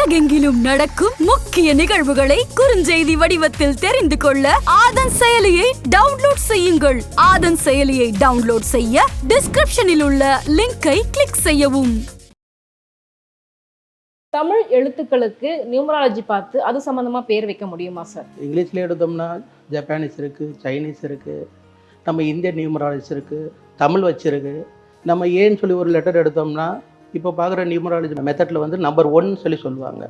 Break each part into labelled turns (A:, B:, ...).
A: உலகெங்கிலும் நடக்கும் முக்கிய நிகழ்வுகளை குறுஞ்செய்தி வடிவத்தில் தெரிந்து கொள்ள ஆதன் செயலியை டவுன்லோட் செய்யுங்கள். ஆதன் செயலியை டவுன்லோட் செய்ய டிஸ்கிரிப்ஷனில் உள்ள லிங்கை கிளிக் செய்யவும்.
B: தமிழ் எழுத்துக்களுக்கு நியூமராலஜி பார்த்து அது சம்பந்தமா பேர் வைக்க முடியுமா சார்
C: இங்கிலீஷில் எடுத்தோம்னா ஜப்பானீஸ் இருக்குது சைனீஸ் இருக்குது நம்ம இந்தியன் நியூமராலஜிஸ் இருக்குது தமிழ் வச்சிருக்கு. நம்ம ஏன்னு சொல்லி ஒரு லெட்டர் எடுத்தோம்னா இப்போ பார்க்குற நியூமராலஜி மெத்தடில் வந்து நம்பர் ஒன் சொல்லி சொல்லுவாங்க.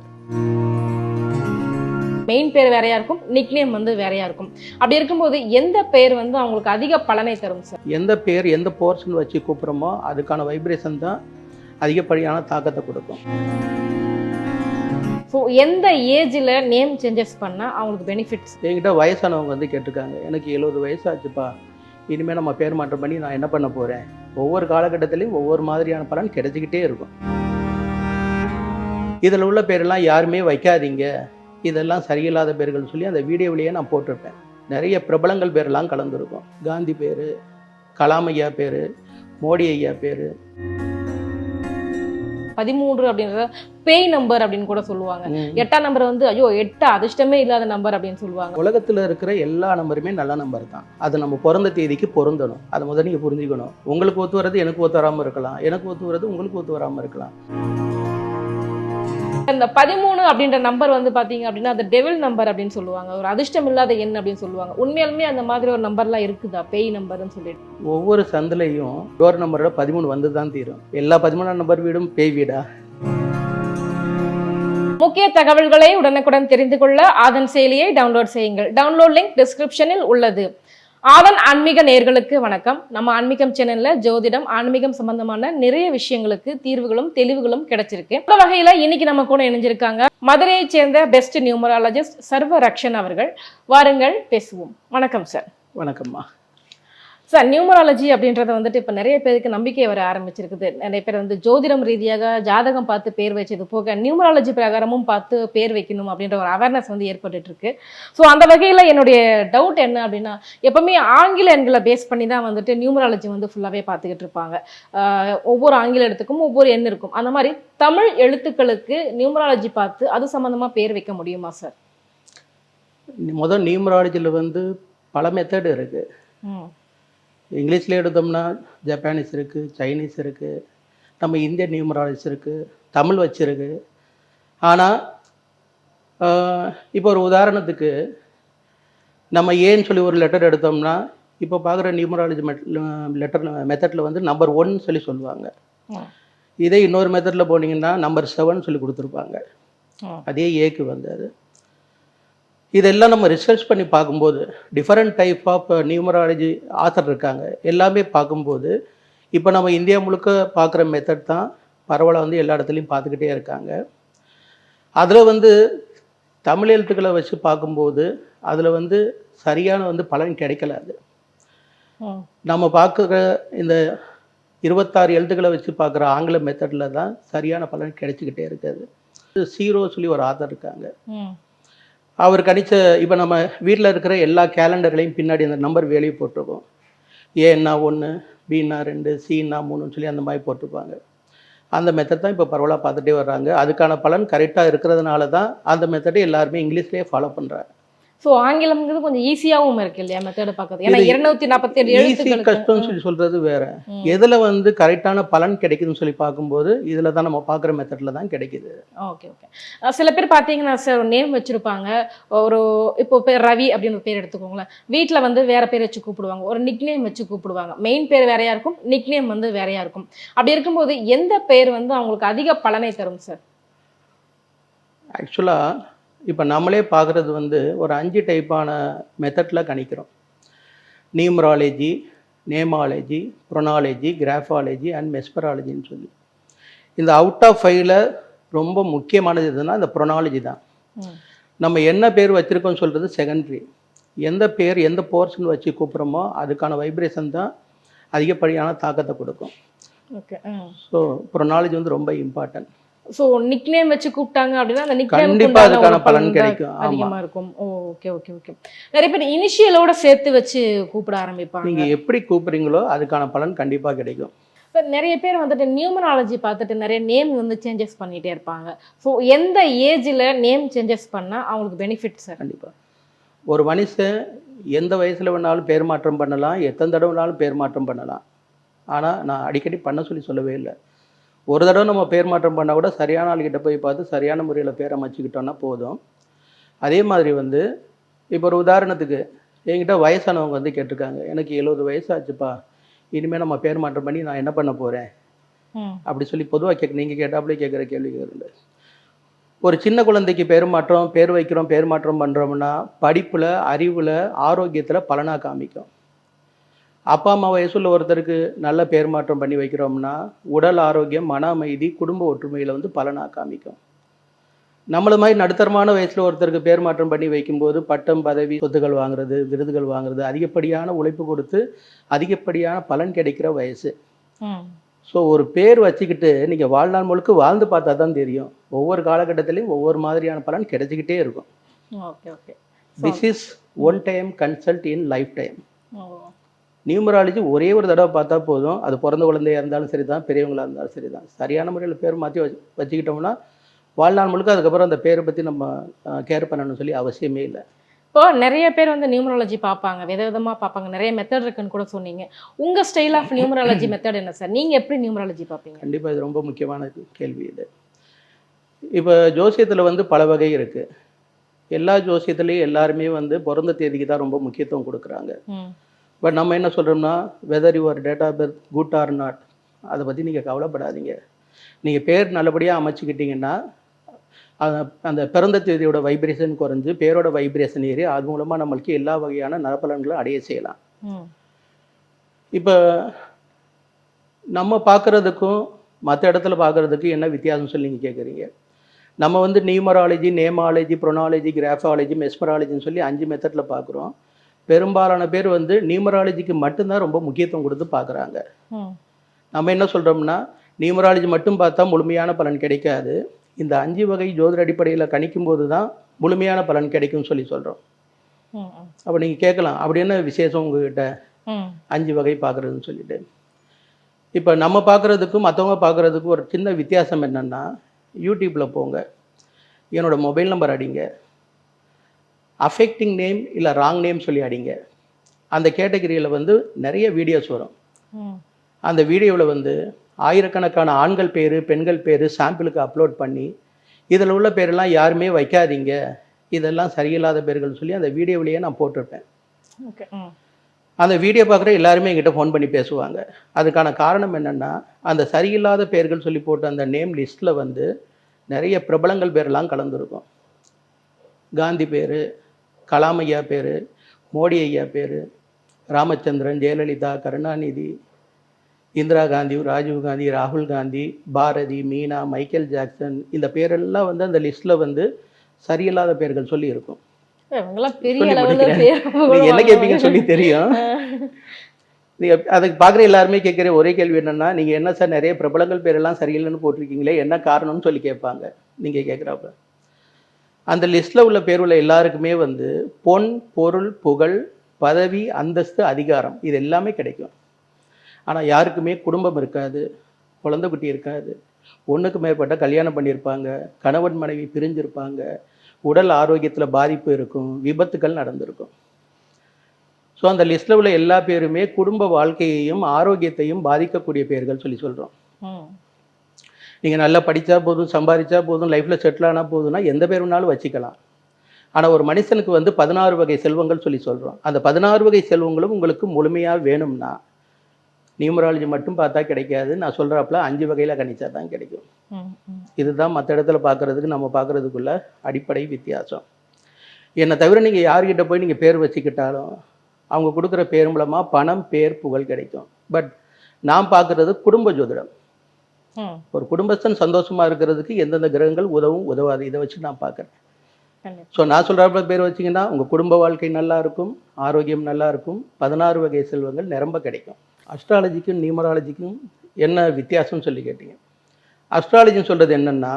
B: மெயின் பேர் வேறையா இருக்கும் நிக்நேம் வந்து வேறையா இருக்கும். அப்படி இருக்கும்போது எந்த பேர் வந்து அவங்களுக்கு அதிக பலனை தரும் சார்?
C: எந்த பேர் எந்த போர்ஷன் வச்சு கூப்பிட்றோமோ அதுக்கான வைப்ரேஷன் தான் அதிகப்படியான தாக்கத்தை கொடுக்கும்.
B: ஸோ எந்த ஏஜில் நேம் சேஞ்சஸ் பண்ணால் அவங்களுக்கு பெனிஃபிட்ஸ்
C: என்கிட்ட வயசானவங்க வந்து கேட்டிருக்காங்க எனக்கு எழுபது வயசு ஆச்சுப்பா இனிமேல் நம்ம பேர் மாற்றம் பண்ணி நான் என்ன பண்ண போகிறேன் ஒவ்வொரு காலகட்டத்திலையும் ஒவ்வொரு மாதிரியான பலன் கிடைச்சிக்கிட்டே இருக்கும். இதில் உள்ள பேரெல்லாம் யாருமே வைக்காதீங்க. இதெல்லாம் சரியில்லாத பேர்கள் சொல்லி அந்த வீடியோவிலேயே நான் போட்டிருப்பேன். நிறைய பிரபலங்கள் பேரெல்லாம் கலந்துருக்கும். காந்தி பேர் கலாம் ஐயா பேர் மோடி ஐயா பேர்.
B: பதிமூன்று அப்படின்றத பேய் நம்பர் அப்படின்னு கூட சொல்லுவாங்க. எட்டாம் நம்பர் வந்து ஐயோ எட்டு அதிர்ஷ்டமே இல்லாத நம்பர் அப்படின்னு சொல்லுவாங்க.
C: உலகத்தில் இருக்கிற எல்லா நம்பருமே நல்ல நம்பர் தான். அது நம்ம பிறந்த தேதிக்கு பொருந்தணும். அதை முதல்ல நீங்கள் புரிஞ்சுக்கணும். உங்களுக்கு ஒத்து வர்றது எனக்கு ஒத்து வராமல் இருக்கலாம். எனக்கு ஒத்து வர்றது உங்களுக்கு ஒத்து வராமல் இருக்கலாம்.
B: அந்த பதிமூணு அப்படின்ற நம்பர் வந்து பாத்தீங்க அப்படின்னா அது டெவில் நம்பர் அப்படின்னு சொல்லுவாங்க. ஒரு அதிர்ஷ்டம் இல்லாத எண் அப்படின்னு சொல்லுவாங்க. உண்மையாலுமே அந்த மாதிரி ஒரு நம்பர்லாம் இருக்குதா? பேய் நம்பர்னு சொல்லிட்டு.
C: ஒவ்வொரு சந்திலையும் டோர் நம்பரோட பதிமூணு வந்து தான் தீரும். எல்லா பதிமூணாம் நம்பர் வீடும் பேய் வீடா?
B: முக்கிய தகவல்களை உடனுக்குடன் தெரிந்து கொள்ள ஆதன் செயலியை டவுன்லோட் செய்யுங்கள். டவுன்லோட் லிங்க் டிஸ்கிரிப்ஷனில் உள்ளது. ஆவல் ஆன்மீக நேர்களுக்கு வணக்கம். நம்ம ஆன்மீகம் சேனல்ல ஜோதிடம் ஆன்மீகம் சம்பந்தமான நிறைய விஷயங்களுக்கு தீர்வுகளும் தெளிவுகளும் கிடைச்சிருக்கு. அந்த வகையில இன்னைக்கு நம்ம கூட இணைஞ்சிருக்காங்க மதுரையைச் சேர்ந்த பெஸ்ட் நியூமராலஜிஸ்ட் சர்வ ரக்ஷன் அவர்கள். வாருங்கள் பேசுவோம். வணக்கம் சார்
C: வணக்கம்மா.
B: சார் நியூமராலஜி அப்படின்றத வந்துட்டு இப்போ நிறைய பேருக்கு நம்பிக்கை வர ஆரம்பிச்சிருக்குது. நிறைய பேர் வந்து ஜோதிடம் ரீதியாக ஜாதகம் பார்த்து பேர் வச்சது போக நியூமராலஜி பிரகாரமும் பார்த்து பேர் வைக்கணும் அப்படின்ற ஒரு அவேர்னஸ் வந்து ஏற்பட்டுட்டு இருக்கு ஸோ அந்த வகையில் என்னுடைய டவுட் என்ன அப்படின்னா எப்பவுமே ஆங்கில எண்களை பேஸ் பண்ணி தான் வந்துட்டு நியூமராலஜி வந்து ஃபுல்லாகவே பார்த்துக்கிட்டு இருப்பாங்க. ஒவ்வொரு ஆங்கில எழுத்துக்கும் ஒவ்வொரு எண் இருக்கும். அந்த மாதிரி தமிழ் எழுத்துக்களுக்கு நியூமராலஜி பார்த்து அது சம்மந்தமாக பேர் வைக்க முடியுமா சார்
C: முதல் நியூமராலஜியில் வந்து பல மெத்தட் இருக்குது இங்கிலீஷில் எடுத்தோம்னா ஜப்பானீஸ் இருக்குது சைனீஸ் இருக்குது நம்ம இந்தியன் நியூமராலஜிஸ் இருக்குது தமிழ் வச்சிருக்கு ஆனால் இப்போ ஒரு உதாரணத்துக்கு நம்ம ஏன்னு சொல்லி ஒரு லெட்டர் எடுத்தோம்னா இப்போ பார்க்குற நியூமராலஜி லெட்டர் மெத்தடில் வந்து நம்பர் ஒன் சொல்லி சொல்லுவாங்க. இதே இன்னொரு மெத்தடில் போனீங்கன்னா நம்பர் செவன் சொல்லி கொடுத்துருப்பாங்க. அதே ஏக்கு வந்து அது இதெல்லாம் நம்ம ரிசர்ச் பண்ணி பார்க்கும்போது different type of numerology author இருக்காங்க. எல்லாமே பார்க்கும்போது இப்போ நம்ம இந்தியா முழுக்க பார்க்குற மெத்தட் தான் பரவலாக வந்து எல்லா இடத்துலையும் பார்த்துக்கிட்டே இருக்காங்க. அதில் வந்து தமிழ் எழுத்துக்களை வச்சு பார்க்கும்போது அதில் வந்து சரியான வந்து பலன் கிடைக்கல அது. நம்ம பார்க்குற இந்த இருபத்தாறு எழுத்துக்களை வச்சு பார்க்குற ஆங்கில மெத்தடில் தான் சரியான பலன் கிடைச்சிக்கிட்டே இருக்குது சீரோ சொல்லி ஒரு ஆத்தர் இருக்காங்க. அவர் கணிச்ச இப்போ நம்ம வீட்டில் இருக்கிற எல்லா கேலண்டர்லையும் பின்னாடி அந்த நம்பர் வேலையை போட்டிருக்கோம். ஏன்னா ஒன்று பின்னா ரெண்டு சின்னா மூணுன்னு சொல்லி அந்த மாதிரி போட்டிருப்பாங்க. அந்த மெத்தட் தான் இப்போ பரவலாக பார்த்துட்டே வர்றாங்க. அதுக்கான பலன் கரெக்டாக இருக்கிறதுனால தான் அந்த மெத்தடை எல்லாருமே இங்கிலீஷ்லேயே ஃபாலோ பண்ணுறாங்க
B: ஸோ ஆங்கிலம்ங்கிறது கொஞ்சம் ஈஸியாகவும் இருக்கு இல்லையா மெத்தட் பார்க்கறது ஏன்னா இருநூத்தி நாற்பத்தி ஏழு
C: கஷ்டம்னு சொல்லி சொல்கிறது வேற. எதில் வந்து கரெக்டான பலன் கிடைக்குதுன்னு சொல்லி பார்க்கும்போது இதில் தான் நம்ம பார்க்குற மெத்தடில் தான் கிடைக்குது.
B: ஓகே ஓகே சில பேர் பார்த்தீங்கன்னா சார் நேம் வச்சிருப்பாங்க. ஒரு இப்போ பேர் ரவி அப்படின்னு ஒரு பேர் எடுத்துக்கோங்களேன். வீட்டில் வந்து வேற பேர் வச்சு கூப்பிடுவாங்க. ஒரு நிக் நேம் வச்சு கூப்பிடுவாங்க. மெயின் பேர் வேறையா இருக்கும்? நிக் நேம் வந்து வேறையா இருக்கும்? அப்படி இருக்கும்போது எந்த பேர் வந்து அவங்களுக்கு அதிக பலனை தரும் சார்
C: ஆக்சுவலாக இப்போ நம்மளே பார்க்குறது வந்து ஒரு அஞ்சு டைப்பான மெத்தடில் கணிக்கிறோம். நியூமராலஜி நேமாலஜி ப்ரொனாலஜி கிராஃபாலஜி அண்ட் மெஸ்பராலஜின்னு சொல்லி. இந்த அவுட் ஆஃப் ஃபைவ்ல ரொம்ப முக்கியமானது எதுனா இந்த ப்ரொனாலஜி தான். நம்ம என்ன பேர் வச்சுருக்கோம்னு சொல்கிறது செகண்டரி எந்த பேர் எந்த போர்ஷன் வச்சு கூப்பிட்றோமோ அதுக்கான வைப்ரேஷன் தான் அதிகப்படியான தாக்கத்தை கொடுக்கும்.
B: ஓகே
C: ஸோ ப்ரொனாலஜி வந்து ரொம்ப இம்பார்ட்டன்ட்
B: ஸோ நிக் நேம் வச்சு கூப்பிட்டாங்க அப்படின்னா அந்த நிக்
C: கண்டிப்பா அதுக்கான பலன் கிடைக்கும். ஆமா.
B: அதிகமா இருக்கும் ஓகே ஓகே ஓகே நிறைய பேர் இனிஷியலோட சேர்த்து வச்சு கூப்பிட ஆரம்பிப்பாங்க.
C: நீங்கள் எப்படி கூப்பிட்றீங்களோ அதுக்கான பலன் கண்டிப்பாக கிடைக்கும்.
B: இப்போ நிறைய பேர் வந்துட்டு நியூமராலஜி பார்த்துட்டு நிறைய நேம் வந்து சேஞ்சஸ் பண்ணிகிட்டே இருப்பாங்க. ஸோ எந்த ஏஜில் நேம் சேஞ்சஸ் பண்ணால் அவங்களுக்கு பெனிஃபிட் சார்
C: கண்டிப்பாக ஒரு மனுஷன் எந்த வயசில் வேணாலும் பேர் மாற்றம் பண்ணலாம் எத்தனை தடவை வேணாலும் பேர் மாற்றம் பண்ணலாம். ஆனால் நான் அடிக்கடி பண்ண சொல்லி சொல்லவே இல்லை. ஒரு தடவை நம்ம பேர் மாற்றம் பண்ணால் கூட சரியான ஆளுகிட்ட போய் பார்த்து சரியான முறையில் பேர் அமைச்சுக்கிட்டோன்னா போதும். அதே மாதிரி வந்து இப்போ ஒரு உதாரணத்துக்கு என்கிட்ட வயசானவங்க வந்து கேட்டிருக்காங்க. எனக்கு எழுபது வயசாச்சுப்பா. இனிமேல் நம்ம பேர் மாற்றம் பண்ணி நான் என்ன பண்ண போகிறேன் அப்படி சொல்லி பொதுவாக கேட்க நீங்கள் கேட்டாப்புலே கேட்குற கேள்வி கேட்குறது ஒரு சின்ன குழந்தைக்கு பேர் மாற்றம் பேர் வைக்கிறோம் பேர் மாற்றம் பண்ணுறோம்னா படிப்பில் அறிவில் ஆரோக்கியத்தில் பலனாக காமிக்கும். அப்பா அம்மா வயசுள்ள ஒருத்தருக்கு நல்ல பேர் மாற்றம் பண்ணி வைக்கிறோம்னா உடல் ஆரோக்கியம் மன அமைதி குடும்ப ஒற்றுமையில் வந்து பலனாக காமிக்கும். நம்மள மாதிரி நடுத்தரமான வயசில் ஒருத்தருக்கு பேர் மாற்றம் பண்ணி வைக்கும்போது பட்டம் பதவி சொத்துக்கள் வாங்குறது விருதுகள் வாங்குறது அதிகப்படியான உழைப்பு கொடுத்து அதிகப்படியான பலன் கிடைக்கிற வயசு. ஸோ ஒரு பேர் வச்சுக்கிட்டு நீங்கள் வாழ்நாள் முழுக்க வாழ்ந்து பார்த்தா தான் தெரியும். ஒவ்வொரு காலகட்டத்திலையும் ஒவ்வொரு மாதிரியான பலன் கிடைச்சிக்கிட்டே இருக்கும்.
B: Okay okay.
C: This is one time consult in life time numerology ஒரே ஒரு தடவை பார்த்தா போதும். அது பிறந்த குழந்தையா இருந்தாலும் சரி தான் பெரியவங்களா இருந்தாலும் சரி தான் சரியான முறையில் பேர் மாற்றி வச்சு வச்சுக்கிட்டோம்னா வாழ்நாள் முழுக்க அதுக்கப்புறம் அந்த பேரை பற்றி நம்ம கேர் பண்ணணும்னு சொல்லி அவசியமே இல்லை.
B: இப்போ நிறைய பேர் வந்து நியூமராலஜி பார்ப்பாங்க வித விதமாக பார்ப்பாங்க. நிறைய மெத்தட் இருக்குன்னு கூட சொன்னீங்க. உங்கள் ஸ்டைல் ஆஃப் நியூமராலஜி மெத்தட் என்ன சார் நீங்கள் எப்படி நியூமராலஜி பார்ப்பீங்க?
C: கண்டிப்பாக இது ரொம்ப முக்கியமான கேள்வி இது. இப்போ ஜோசியத்தில் வந்து பல வகை இருக்குது எல்லா ஜோசியத்துலேயும் எல்லாருமே வந்து பிறந்த தேதிக்கு தான் ரொம்ப முக்கியத்துவம் கொடுக்குறாங்க. பட் நம்ம என்ன சொல்கிறோம்னா whether your date of birth good or not அதை பற்றி நீங்கள் கவலைப்படாதீங்க. நீங்கள் பேர் நல்லபடியாக அமைச்சுக்கிட்டீங்கன்னா அந்த அந்த பிறந்த தேதியோட வைப்ரேஷன் குறைஞ்சு பேரோட வைப்ரேஷன் ஏறி அது மூலமாக நம்மளுக்கு எல்லா வகையான நலப்பலன்களும் அடைய செய்யலாம். இப்போ நம்ம பார்க்குறதுக்கும் மற்ற இடத்துல பார்க்குறதுக்கும் என்ன வித்தியாசம் சொல்லி நீங்கள் கேட்குறீங்க நம்ம வந்து நியூமராலஜி நேமாலஜி ப்ரொனாலஜி கிராஃபாலஜி மெஸ்மராலஜின்னு சொல்லி அஞ்சு மெத்தடில் பார்க்குறோம். பெரும்பாலான பேர் வந்து நியூமராலஜிக்கு மட்டும்தான் ரொம்ப முக்கியத்துவம் கொடுத்து பார்க்குறாங்க. நம்ம என்ன சொல்கிறோம்னா நியூமராலஜி மட்டும் பார்த்தா முழுமையான பலன் கிடைக்காது. இந்த அஞ்சு வகை ஜோதிட அடிப்படையில் கணிக்கும்போது தான் முழுமையான பலன் கிடைக்கும்னு சொல்லி சொல்கிறோம் அப்போ நீங்கள் கேட்கலாம் அப்படி என்ன விசேஷம் உங்ககிட்ட? அஞ்சு வகை பார்க்குறதுன்னு சொல்லிட்டு. இப்போ நம்ம பார்க்குறதுக்கும் மற்றவங்க பார்க்குறதுக்கும் ஒரு சின்ன வித்தியாசம் என்னென்னா யூடியூப்பில் போங்க. என்னோட மொபைல் நம்பர் அடிங்க. அஃபெக்டிங் நேம் இல்லை ராங் நேம் சொல்லி அடிங்க அந்த கேட்டகரியில் வந்து நிறைய வீடியோஸ் வரும். அந்த வீடியோவில் வந்து ஆயிரக்கணக்கான ஆண்கள் பேர் பெண்கள் பேர் சாம்பிளுக்கு அப்லோட் பண்ணி இதில் உள்ள பேரெல்லாம் யாருமே வைக்காதீங்க. இதெல்லாம் சரியில்லாத பேர்கள் சொல்லி அந்த வீடியோவிலேயே நான் போட்டிருப்பேன். அந்த வீடியோ பார்க்குற எல்லாருமே என்கிட்ட ஃபோன் பண்ணி பேசுவாங்க. அதுக்கான காரணம் என்னென்னா அந்த சரியில்லாத பேர்கள் சொல்லி போட்ட அந்த நேம் லிஸ்ட்டில் வந்து நிறைய பிரபலங்கள் பேரெல்லாம் கலந்துருக்கும். காந்தி பேர் கலாம் ஐயா பேர் மோடி ஐயா பேர் ராமச்சந்திரன் ஜெயலலிதா கருணாநிதி இந்திரா காந்தி ராஜீவ் காந்தி ராகுல் காந்தி பாரதி மீனா மைக்கேல் ஜாக்சன் இந்த பேரெல்லாம் வந்து அந்த லிஸ்ட்டில் வந்து சரியில்லாத பேர்கள் சொல்லி இருக்கும். என்ன கேட்பீங்கன்னு சொல்லி தெரியும். நீங்க அதுக்கு பார்க்குற எல்லாருமே கேட்குற ஒரே கேள்வி என்னன்னா நீங்க என்ன சார் நிறைய பிரபலங்கள் பேரெல்லாம் சரியில்லைன்னு போட்டிருக்கீங்களே என்ன காரணம்னு சொல்லி கேட்பாங்க. நீங்க கேட்குறாப்ப அந்த லிஸ்ட்டில் உள்ள பேர் உள்ள எல்லாருக்குமே வந்து பொன் பொருள் புகழ் பதவி அந்தஸ்து அதிகாரம் இது எல்லாமே கிடைக்கும். ஆனால் யாருக்குமே குடும்பம் இருக்காது குழந்தை குட்டி இருக்காது. ஒன்றுக்கு மேற்பட்ட கல்யாணம் பண்ணியிருப்பாங்க கணவன் மனைவி பிரிஞ்சிருப்பாங்க உடல் ஆரோக்கியத்தில் பாதிப்பு இருக்கும் விபத்துக்கள் நடந்திருக்கும். ஸோ அந்த லிஸ்ட்டில் உள்ள எல்லா பேருமே குடும்ப வாழ்க்கையையும் ஆரோக்கியத்தையும் பாதிக்கக்கூடிய பேர்கள் சொல்லி சொல்கிறோம் நீங்கள் நல்லா படித்தா போதும் சம்பாதிச்சா போதும் லைஃப்பில் செட்டில் ஆனால் போதும்னா எந்த பேர் வேணாலும் வச்சுக்கலாம். ஆனால் ஒரு மனுஷனுக்கு வந்து பதினாறு வகை செல்வங்கள் சொல்லி சொல்கிறோம் அந்த பதினாறு வகை செல்வங்களும் உங்களுக்கு முழுமையாக வேணும்னா நியூமராலஜி மட்டும் பார்த்தா கிடைக்காது. நான் சொல்கிறப்பல அஞ்சு வகையில் கணிச்சா தான் கிடைக்கும். இதுதான் மற்ற இடத்துல பார்க்குறதுக்கு நம்ம பார்க்குறதுக்குள்ள அடிப்படை வித்தியாசம். என்னை தவிர நீங்கள் யார்கிட்ட போய் நீங்கள் பேர் வச்சுக்கிட்டாலும் அவங்க கொடுக்குற பேர் மூலமாக பணம் பேர் புகழ் கிடைக்கும். பட் நான் பார்க்குறது குடும்ப ஜோதிடம். ஒரு குடும்பஸ்தன் சந்தோஷமாக இருக்கிறதுக்கு எந்தெந்த கிரகங்கள் உதவும் உதவாது இதை வச்சு நான் பார்க்குறேன். ஸோ நான் சொல்கிறப்ப பேர் வச்சிங்கன்னா உங்கள் குடும்ப வாழ்க்கை நல்லா இருக்கும் ஆரோக்கியம் நல்லா இருக்கும் பதினாறு வகை செல்வங்கள் நிரம்ப கிடைக்கும். அஸ்ட்ராலஜிக்கும் நியூமராலஜிக்கும் என்ன வித்தியாசம்னு சொல்லி கேட்டீங்க. அஸ்ட்ராலஜின்னு சொல்கிறது என்னென்னா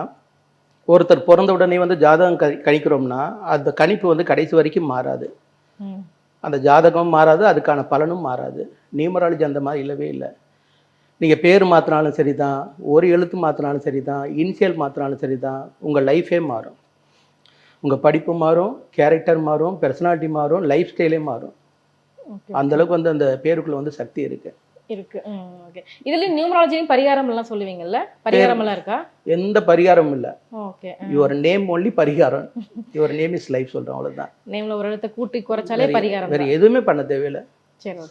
C: ஒருத்தர் பிறந்த உடனே வந்து ஜாதகம் கணி கணிக்கிறோம்னா அந்த கணிப்பு வந்து கடைசி வரைக்கும் மாறாது. அந்த ஜாதகம் மாறாது அதுக்கான பலனும் மாறாது. நியூமராலஜி அந்த மாதிரி இல்லவே இல்லை. நீங்கள் பேர் மாற்றினாலும் சரி தான் ஒரு எழுத்து மாற்றினாலும் சரி தான் இனிஷியல் மாற்றினாலும் சரி தான் உங்கள் லைஃபே மாறும். உங்கள் படிப்பு மாறும் கேரக்டர் மாறும் பர்சனாலிட்டி மாறும் லைஃப் ஸ்டைலே மாறும்.
B: ஓகே.
C: அந்த அளவுக்கு வந்து அந்த பேருக்குள்ள வந்து சக்தி இருக்கு.
B: இருக்கு. ஓகே. நியூமராலஜியும் பரிகாரம் எல்லாம் சொல்லுவீங்கல்ல? பரிகாரம் எல்லாம் இருக்கா?
C: எந்த பரிகாரமும் இல்லை.
B: ஓகே
C: யுவர் நேம் ஒன்லி பரிகாரம். யுவர் நேம் இஸ் லைஃப் சொல்கிறோம் அவ்வளோதான்
B: நேம்ல ஒரு இடத்த கூட்டி குறைச்சாலே பரிகாரம்
C: வேறு எதுவுமே பண்ண தேவையில்லை.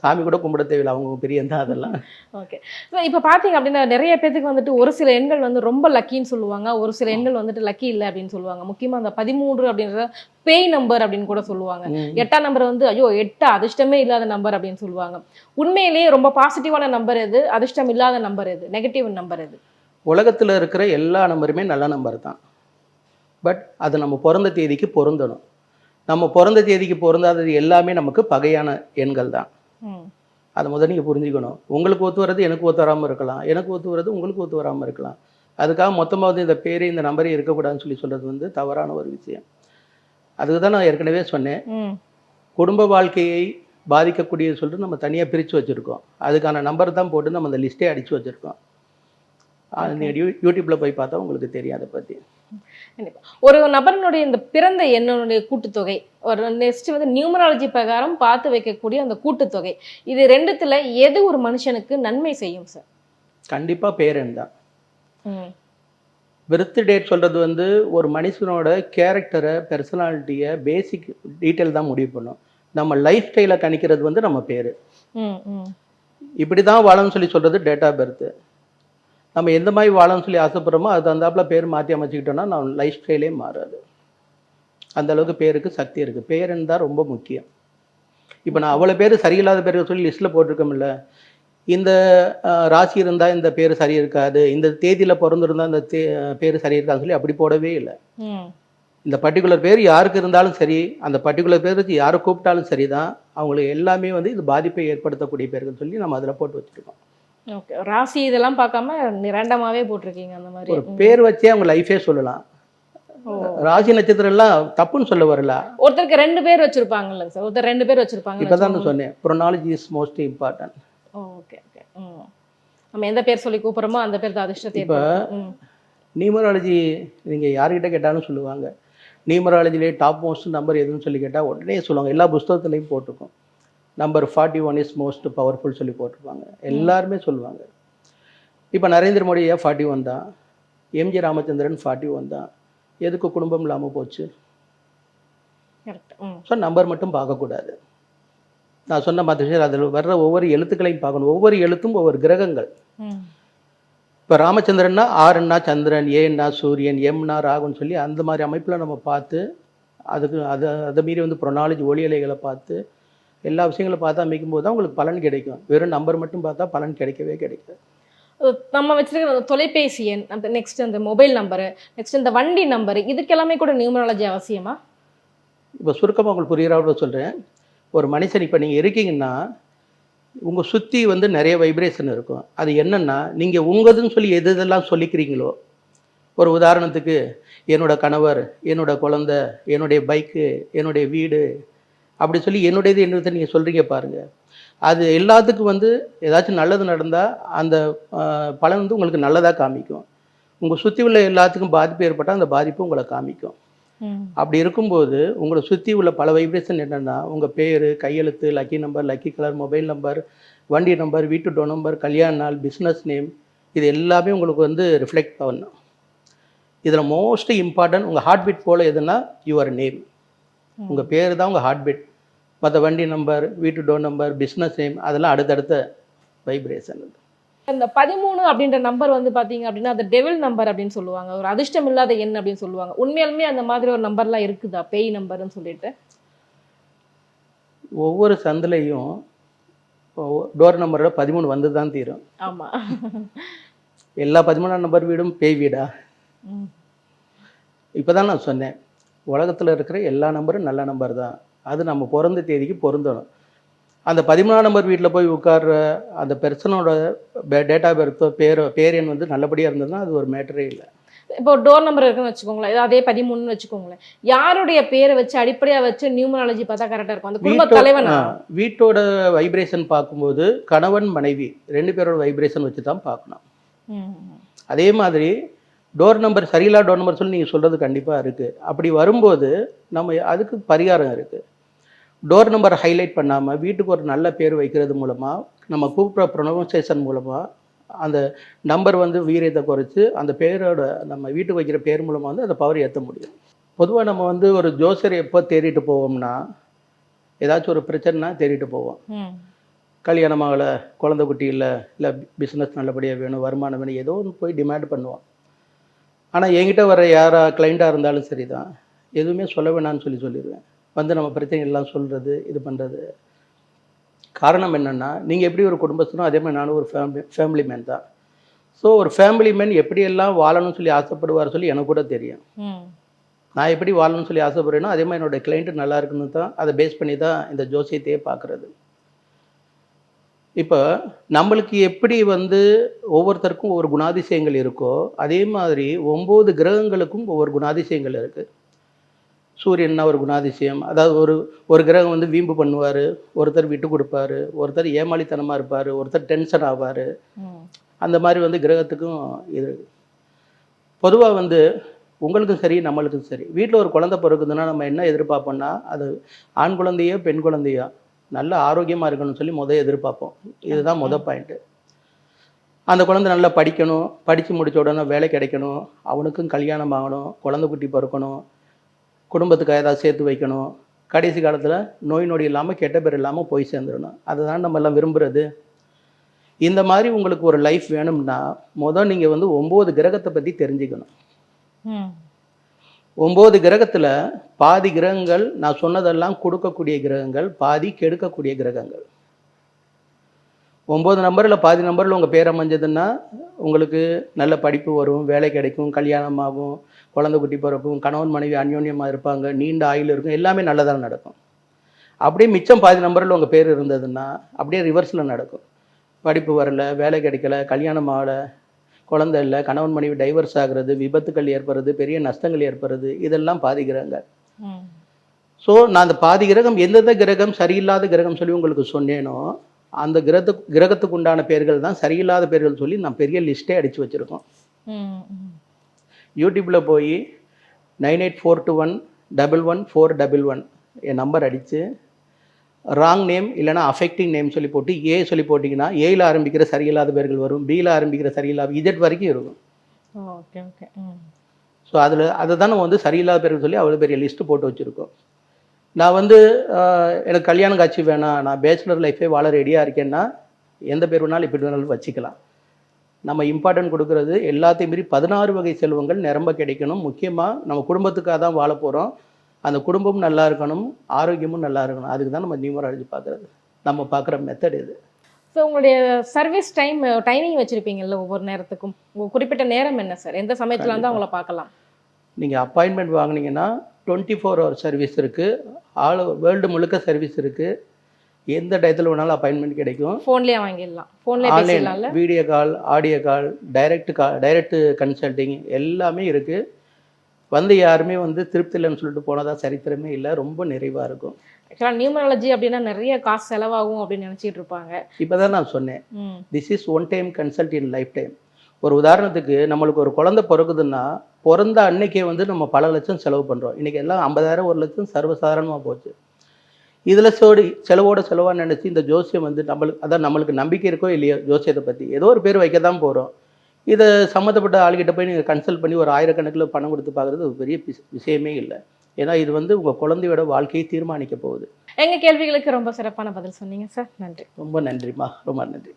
C: சாமி கூட கும்பிட தேவையில்லை அவங்க பெரிய தான் அதெல்லாம்.
B: ஓகே இப்போ பார்த்தீங்க அப்படின்னா நிறைய பேத்துக்கு வந்துட்டு ஒரு சில எண்கள் வந்து ரொம்ப லக்கின்னு சொல்லுவாங்க. ஒரு சில எண்கள் வந்துட்டு லக்கி இல்லை அப்படின்னு சொல்லுவாங்க. முக்கியமா அந்த பதிமூன்று அப்படின்றத பேய் நம்பர் அப்படின்னு கூட சொல்லுவாங்க. எட்டாம் நம்பர் வந்து ஐயோ எட்டு அதிர்ஷ்டமே இல்லாத நம்பர் அப்படின்னு சொல்லுவாங்க. உண்மையிலேயே ரொம்ப பாசிட்டிவான நம்பர் எது? அதிர்ஷ்டம் இல்லாத நம்பர் எது? நெகட்டிவ் நம்பர் எது?
C: உலகத்தில் இருக்கிற எல்லா நம்பருமே நல்ல நம்பர் தான். பட் அது நம்ம பிறந்த தேதிக்கு பொருந்தணும். நம்ம பிறந்த தேதிக்கு பொருந்தாதது எல்லாமே நமக்கு பகையான எண்கள் தான். அதை முதல்ல நீங்கள் புரிஞ்சுக்கணும். உங்களுக்கு ஒத்து வர்றது எனக்கு ஒத்து வராமல் இருக்கலாம். எனக்கு ஒத்து வர்றது உங்களுக்கு ஒத்து வராமல் இருக்கலாம். அதுக்காக மொத்தமாக வந்து இந்த பேர் இந்த நம்பரே இருக்கக்கூடாதுன்னு சொல்லி சொல்கிறது வந்து தவறான ஒரு விஷயம். அதுக்கு தான் நான் ஏற்கனவே சொன்னேன். குடும்ப வாழ்க்கையை பாதிக்கக்கூடியது சொல்லிட்டு நம்ம தனியாக பிரித்து வச்சுருக்கோம். அதுக்கான நம்பர் தான் போட்டு நம்ம அந்த லிஸ்ட்டே அடித்து வச்சுருக்கோம். நீங்கள் யூ யூடியூப்பில் போய் பார்த்தா உங்களுக்கு தெரியும் அதை பற்றி.
B: ஒரு நபரினுடைய இந்த பிறந்த எண்ணுடைய கூட்டுத்தொகை ஒரு நெக்ஸ்ட் வந்து நியூமராலஜி பிரகாரம் பார்த்து வைக்கக்கூடிய அந்த கூட்டுத்தொகை இது ரெண்டுத்துல எது ஒரு மனுஷனுக்கு நன்மை செய்யும் சார்
C: கண்டிப்பாக பேரன் தான். birth டேட் சொல்கிறது வந்து ஒரு மனுஷனோட கேரக்டரை பர்சனாலிட்டியை பேசிக் டீட்டெயில் தான் முடிவு பண்ணும். நம்ம லைஃப் ஸ்டைலை கணிக்கிறது வந்து நம்ம பேர். இப்படி தான் வாழணும்னு சொல்லி சொல்கிறது டேட் ஆஃப் பர்த் நம்ம எந்த மாதிரி வாழணும்னு சொல்லி ஆசைப்படுறோமோ அது தந்தாப்புல பேர் மாற்றி அமைச்சிக்கிட்டோம்னா நம்ம லைஃப் ஸ்டைலே மாறாது. அந்த அளவுக்கு பேருக்கு சக்தி இருக்குது பேரன் தான் ரொம்ப முக்கியம். இப்போ நான் அவ்வளோ பேர் சரியில்லாத பேர் சொல்லி லிஸ்ட்டில் போட்டிருக்கோம்ல. இந்த ராசி இருந்தால் இந்த பேர் சரி இருக்காது. இந்த தேதியில் பிறந்திருந்தா இந்த தே பேர் சரி இருக்காதுன்னு சொல்லி அப்படி போடவே இல்லை. இந்த பர்டிகுலர் பேர் யாருக்கு இருந்தாலும் சரி அந்த பர்டிகுலர் பேர் வச்சு யாரை கூப்பிட்டாலும் சரி தான் அவங்களுக்கு எல்லாமே வந்து இது பாதிப்பை ஏற்படுத்தக்கூடிய பேர்கள் சொல்லி நம்ம அதில் போட்டு வச்சுருக்கோம்.
B: ஓகே. ராசி இதெல்லாம் பார்க்காம ரேண்டமாவே போட்டிருக்கீங்க அந்த மாதிரி.
C: ஒரு பேர் வச்சே அவங்க லைஃபே சொல்லலாம். ராசி நட்சத்திரம் எல்லாம் தப்புன்னு சொல்ல வரல.
B: ஒருத்தருக்கு ரெண்டு பேர் வச்சிருப்பாங்கல்ல சார். ஒருத்தர் ரெண்டு பேர் வச்சிருப்பாங்க
C: இப்போ தான் சொன்னேன். Phonology is most important
B: okay okay நம்ம எந்த பேர் சொல்லி கூப்பிடுறோமோ அந்த பேர் தான் அதிர்ஷ்டத்தை
C: இப்ப- நியூமராலஜி நீங்கள் யார்கிட்ட கேட்டாலும் சொல்லுவாங்க. நியூமராலஜிலே டாப் மோஸ்ட் நம்பர் எதுன்னு சொல்லி கேட்டால் உடனே சொல்லுவாங்க. எல்லா புஸ்தகத்துலையும் போட்டிருக்கோம். Number forty one is most powerful சொல்லி போட்டிருப்பாங்க. எல்லாருமே சொல்லுவாங்க. இப்போ நரேந்திர மோடி ஏன் ஃபார்ட்டி ஒன் தான் எம்ஜி ராமச்சந்திரன் ஃபார்ட்டி ஒன் தான். எதுக்கு குடும்பம் இல்லாமல் போச்சு? ஸோ நம்பர் மட்டும் பார்க்கக்கூடாது. நான் சொன்ன மற்ற விஷயம் அதில் வர்ற ஒவ்வொரு எழுத்துக்களையும் பார்க்கணும். ஒவ்வொரு எழுத்தும் ஒவ்வொரு கிரகங்கள். இப்போ ராமச்சந்திரன்னா ஆறுன்னா சந்திரன் ஏன்னா சூரியன் எம்னா ராகுன்னு சொல்லி அந்த மாதிரி அமைப்பில் நம்ம பார்த்து அதுக்கு அதை அதை மீறி வந்து ப்ரொனாலஜி ஒளியலைகளை பார்த்து எல்லா விஷயங்களும் பார்த்து அமைக்கும் போது தான் உங்களுக்கு பலன் கிடைக்கும். வெறும் நம்பர் மட்டும் பார்த்தா பலன் கிடைக்கவே கிடைக்காது.
B: நம்ம வச்சிருக்கிற அந்த தொலைபேசி எண் அந்த நெக்ஸ்ட் அந்த மொபைல் நம்பரு நெக்ஸ்ட் இந்த வண்டி நம்பர் இதுக்கெல்லாமே கூட நியூமராலஜி அவசியமா?
C: இப்போ சுருக்கமாக உங்களுக்கு புரியுறாவில் சொல்கிறேன் ஒரு மனுஷன் இப்போ நீங்கள் இருக்கீங்கன்னா உங்கள் சுற்றி வந்து நிறைய வைப்ரேஷன் இருக்கும். அது என்னென்னா நீங்கள் உங்கதுன்னு சொல்லி எது எதெல்லாம் சொல்லிக்கிறீங்களோ ஒரு உதாரணத்துக்கு என்னோட கணவர் என்னோட குழந்த என்னுடைய பைக்கு என்னுடைய வீடு அப்படி சொல்லி என்னுடையது என்னது நீங்கள் சொல்கிறீங்க பாருங்கள் அது எல்லாத்துக்கும் வந்து ஏதாச்சும் நல்லது நடந்தால் அந்த பலன் வந்து உங்களுக்கு நல்லதாக காமிக்கும். உங்கள் சுற்றி உள்ள எல்லாத்துக்கும் பாதிப்பு ஏற்பட்டால் அந்த பாதிப்பு உங்களை காமிக்கும். அப்படி இருக்கும்போது உங்களை சுற்றி உள்ள பல வைப்ரேஷன் என்னென்னா உங்கள் பேர் கையெழுத்து lucky number lucky colour mobile number வண்டி நம்பர் வீட்டு டோ நம்பர் கல்யாண நாள் பிஸ்னஸ் நேம் இது எல்லாமே உங்களுக்கு வந்து ரிஃப்ளெக்ட் பண்ணணும். இதில் மோஸ்ட் இம்பார்ட்டன்ட் உங்கள் ஹார்ட் பீட் போல் எதுனா யுவர் நேம் உங்கள் பேர் தான் உங்கள் ஹார்ட் பீட் மற்ற வண்டி நம்பர் வீட்டு டோ நம்பர் பிஸ்னஸ் நேம் அதெல்லாம் அடுத்தடுத்த வைப்ரேஷன்
B: இந்த பதிமூணு அப்படின்ற நம்பர் வந்து பாத்தீங்க அப்படின்னா அது டெவில் நம்பர் அப்படின்னு சொல்லுவாங்க. ஒரு அதிர்ஷ்டம் இல்லாத எண் அப்படின்னு சொல்லுவாங்க. உண்மையாலுமே அந்த மாதிரி ஒரு நம்பர்லாம் இருக்குதா? பேய் நம்பர்னு சொல்லிட்டு.
C: ஒவ்வொரு சந்திலையும் டோர் நம்பரோட பதிமூணு வந்து தான் தீரும்.
B: ஆமா.
C: எல்லா பதிமூணாம் நம்பர் வீடும் பேய் வீடா. இப்போ தான் நான் சொன்னேன். உலகத்தில் இருக்கிற எல்லா நம்பரும் நல்ல நம்பர் தான். அது நம்ம பிறந்த தேதிக்கு பொருந்தணும். அந்த பதிமூணாம் நம்பர் வீட்டில் போய் உட்கார்ற அந்த பெர்சனோட டேட்டா பெர்த்தோ பேரோ பேர் எண் வந்து நல்லபடியாக இருந்ததுன்னா அது ஒரு மேட்டரே இல்லை.
B: இப்போ டோர் நம்பர் இருக்குன்னு வச்சுக்கோங்களேன். அதே பதிமூணுன்னு வச்சுக்கோங்களேன். யாருடைய பேரை வச்சு அடிப்படையா வச்சு நியூமராலஜி பார்த்தா கரெக்டா இருக்கும். அந்த குடும்ப தலைவனா?
C: வீட்டோட வைப்ரேஷன் பார்க்கும்போது கணவன் மனைவி ரெண்டு பேரோட வைப்ரேஷன் வச்சு தான் பார்க்கணும். அதே மாதிரி டோர் நம்பர் சரியில்லா டோர் நம்பர் சொல்லி நீங்கள் சொல்கிறது கண்டிப்பாக இருக்குது அப்படி வரும்போது நம்ம அதுக்கு பரிகாரம் இருக்குது டோர் நம்பர் ஹைலைட் பண்ணாமல் வீட்டுக்கு ஒரு நல்ல பேர் வைக்கிறது மூலமாக நம்ம கூப்பிட்ற ப்ரொனவுன்சேஷன் மூலமாக அந்த நம்பர் வந்து வீரியத்தை குறைச்சி அந்த பேரோட நம்ம வீட்டுக்கு வைக்கிற பேர் மூலமாக வந்து அந்த பவர் ஏற்ற முடியும். பொதுவாக நம்ம வந்து ஒரு ஜோசியரை எப்போ தேடிட்டு போவோம்னா ஏதாச்சும் ஒரு பிரச்சனைனா தேடிட்டு போவோம். கல்யாணம் ஆகலை குழந்தை குட்டி இல்லை இல்லை பிஸ்னஸ் நல்லபடியாக வேணும் வருமானம் வேணும் ஏதோ ஒன்று போய் டிமாண்ட் பண்ணுவான் ஆனால் என்கிட்ட வர யாரா கிளைண்ட்டாக இருந்தாலும் சரி தான் எதுவுமே சொல்ல வேணாம்னு சொல்லி சொல்லிடுவேன் வந்து நம்ம பிரச்சனை எல்லாம் சொல்கிறது இது பண்ணுறது காரணம் என்னென்னா நீங்கள் எப்படி ஒரு குடும்பத்தினோ அதே மாதிரி நானும் ஒரு ஃபேமிலி ஃபேமிலி மேன் தான். ஸோ ஒரு ஃபேமிலி மேன் எப்படியெல்லாம் வாழணும்னு சொல்லி ஆசைப்படுவார் சொல்லி எனக்கு கூட தெரியும். நான் எப்படி வாழணும்னு சொல்லி ஆசைப்படுறேனோ அதே மாதிரி என்னோட கிளைண்ட்டு நல்லா இருக்கணும் தான். அதை பேஸ் பண்ணி தான் இந்த ஜோசியத்தையே பார்க்குறது. இப்போ நம்மளுக்கு எப்படி வந்து ஒவ்வொருத்தருக்கும் ஒவ்வொரு குணாதிசயங்கள் இருக்கோ அதே மாதிரி ஒம்பது கிரகங்களுக்கும் ஒவ்வொரு குணாதிசயங்கள் இருக்குது சூரியன்னா ஒரு குணாதிசயம்? அதாவது ஒரு ஒரு கிரகம் வந்து வீம்பு பண்ணுவார் ஒருத்தர் விட்டு கொடுப்பாரு ஒருத்தர் ஏமாளித்தனமாக இருப்பார் ஒருத்தர் டென்ஷன் ஆவார். அந்த மாதிரி வந்து கிரகத்துக்கும் இது. பொதுவாக வந்து உங்களுக்கும் சரி நம்மளுக்கும் சரி. வீட்டில் ஒரு குழந்தை பிறக்குதுன்னா நம்ம என்ன எதிர்பார்ப்போம்னா அது ஆண் குழந்தையோ பெண் குழந்தையோ நல்ல ஆரோக்கியமாக இருக்கணும்னு சொல்லி முத எதிர்பார்ப்போம். இதுதான் முத பாயிண்ட்டு அந்த குழந்தை நல்லா படிக்கணும். படித்து முடிச்ச உடனே வேலை கிடைக்கணும். அவனுக்கும் கல்யாணம் ஆகணும். குழந்தை குட்டி பிறக்கணும். குடும்பத்துக்கு ஏதாவது சேர்த்து வைக்கணும். கடைசி காலத்தில் நோய் நொடி இல்லாமல் கெட்ட பேர் இல்லாமல் போய் சேர்ந்துடணும். அதுதான் நம்ம எல்லாம் விரும்புகிறது இந்த மாதிரி உங்களுக்கு ஒரு லைஃப் வேணும்னா முதல் நீங்கள் வந்து ஒம்பது கிரகத்தை பற்றி தெரிஞ்சுக்கணும். ஒம்பது கிரகத்தில் பாதி கிரகங்கள் நான் சொன்னதெல்லாம் கொடுக்கக்கூடிய கிரகங்கள் பாதி கெடுக்கக்கூடிய கிரகங்கள். ஒம்பது நம்பரில் பாதி நம்பரில் உங்கள் பேர் அமைஞ்சதுன்னா உங்களுக்கு நல்ல படிப்பு வரும் வேலை கிடைக்கும் கல்யாணம் ஆகும் குழந்தை குட்டி பிறக்கும் கணவன் மனைவி அந்யோன்யமாக இருப்பாங்க நீண்ட ஆயுள் இருக்கும் எல்லாமே நல்லதாக நடக்கும். அப்படியே மிச்சம் பாதி நம்பரில் உங்கள் பேர் இருந்ததுன்னா அப்படியே ரிவர்ஸில் நடக்கும். படிப்பு வரல வேலை கிடைக்கல கல்யாணம் ஆகலை குழந்தை இல்லை கணவன் மனைவி டைவர்ஸ் ஆகுறது விபத்துக்கள் ஏற்படுறது பெரிய நஷ்டங்கள் ஏற்படுறது இதெல்லாம் பாதி கிரகங்கள்
B: ம்.
C: ஸோ நான் அந்த பாதி கிரகம் எந்தெந்த கிரகம் சரியில்லாத கிரகம் சொல்லி உங்களுக்கு சொன்னேனோ அந்த கிரகத்துக்கு கிரகத்துக்கு உண்டான பேர்கள் தான் சரியில்லாத பேர்கள் சொல்லி நான் பெரிய லிஸ்ட்டே அடித்து வச்சுருக்கோம். யூடியூப்பில் போய் nine eight four two one double one four double one என் நம்பர் அடித்து ராங் நேம் இல்லைனா அஃபெக்டிங் நேம் சொல்லி போட்டு ஏ சொல்லி போட்டிங்கன்னா ஏயில் ஆரம்பிக்கிற சரியில்லாத பேர்கள் வரும் பியில் ஆரம்பிக்கிற சரியில்லாத இஜெட் வரைக்கும் இருக்கும்.
B: Okay okay.
C: ஸோ அதில் அதை தான் நம்ம வந்து சரியில்லாத பேர்கள் சொல்லி அவ்வளோ பெரிய லிஸ்ட்டு போட்டு வச்சுருக்கோம். நான் வந்து எனக்கு கல்யாணம் காட்சி வேணாம் நான் பேச்சுலர் லைஃபே வாழ ரெடியாக இருக்கேன்னா எந்த பேர் வேணாலும் எப்படி வேணாலும் வச்சுக்கலாம். நம்ம இம்பார்ட்டன்ட் கொடுக்கறது எல்லாத்தையும் மீறி பதினாறு வகை செல்வங்கள் நிரம்ப கிடைக்கணும். முக்கியமாக நம்ம குடும்பத்துக்காக தான் வாழ போகிறோம் அந்த குடும்பமும் நல்லா இருக்கணும் ஆரோக்கியமும் நல்லா இருக்கணும். அதுக்கு தான் நம்ம நியூமராலஜி பார்க்குறது. நம்ம பார்க்குற மெத்தட் இது
B: ஸோ உங்களுடைய சர்வீஸ் டைம் டைமிங் வச்சிருப்பீங்கல்ல ஒவ்வொரு நேரத்துக்கும். குறிப்பிட்ட நேரம் என்ன சார் எந்த சமயத்துல வந்து அவங்கள பார்க்கலாம்?
C: நீங்கள் அப்பாயின்மெண்ட் வாங்குனீங்கன்னா டுவெண்ட்டி ஃபோர் ஹவர் சர்வீஸ் இருக்குது ஆல் வேர்ல்டு முழுக்க சர்வீஸ் இருக்குது எந்த டயத்தில் வேணாலும் அப்பாயின்மெண்ட் கிடைக்கும்.
B: ஃபோன்லயே வாங்கிடலாம். ஃபோன்லயே
C: online video call audio call direct கா டைரக்ட் கன்சல்டிங் எல்லாமே இருக்குது வந்து யாருமே வந்து திருப்தி இல்லைன்னு சொல்லிட்டு போனதா சரித்திரமே இல்லை. ரொம்ப நிறைவாக இருக்கும்.
B: ஆக்சுவலாக நியூமராலஜி அப்படின்னா நிறைய காசு செலவாகும் அப்படின்னு நினைச்சிட்டு இருப்பாங்க.
C: இப்போ தான் நான் சொன்னேன். This is one time consult in life time ஒரு உதாரணத்துக்கு நம்மளுக்கு ஒரு குழந்தை பிறக்குதுன்னா பிறந்த அன்னைக்கே வந்து நம்ம பல லட்சம் செலவு பண்ணுறோம் இன்றைக்கி எல்லாம் ஐம்பதாயிரம் ஒரு லட்சம் சர்வசாதாரணமாக போச்சு. இதில் சோடி செலவோட செலவாக நினச்சி இந்த ஜோசியம் வந்து நம்மளுக்கு அதான் நம்மளுக்கு நம்பிக்கை இருக்கோ இல்லையோ ஜோசியத்தை பற்றி ஏதோ ஒரு பேர் வைக்க தான் போகிறோம் இதை சம்மந்தப்பட்ட ஆளுகிட்ட போய் நீங்கள் கன்சல்ட் பண்ணி ஒரு ஆயிரக்கணக்கில் பணம் கொடுத்து பார்க்குறது ஒரு பெரிய விஷயமே இல்லை. ஏன்னா இது வந்து உங்கள் குழந்தையோட வாழ்க்கையை தீர்மானிக்க போகுது.
B: எங்க கேள்விகளுக்கு ரொம்ப சிறப்பான பதில் சொன்னீங்க சார். நன்றி.
C: ரொம்ப நன்றிம்மா. ரொம்ப நன்றி.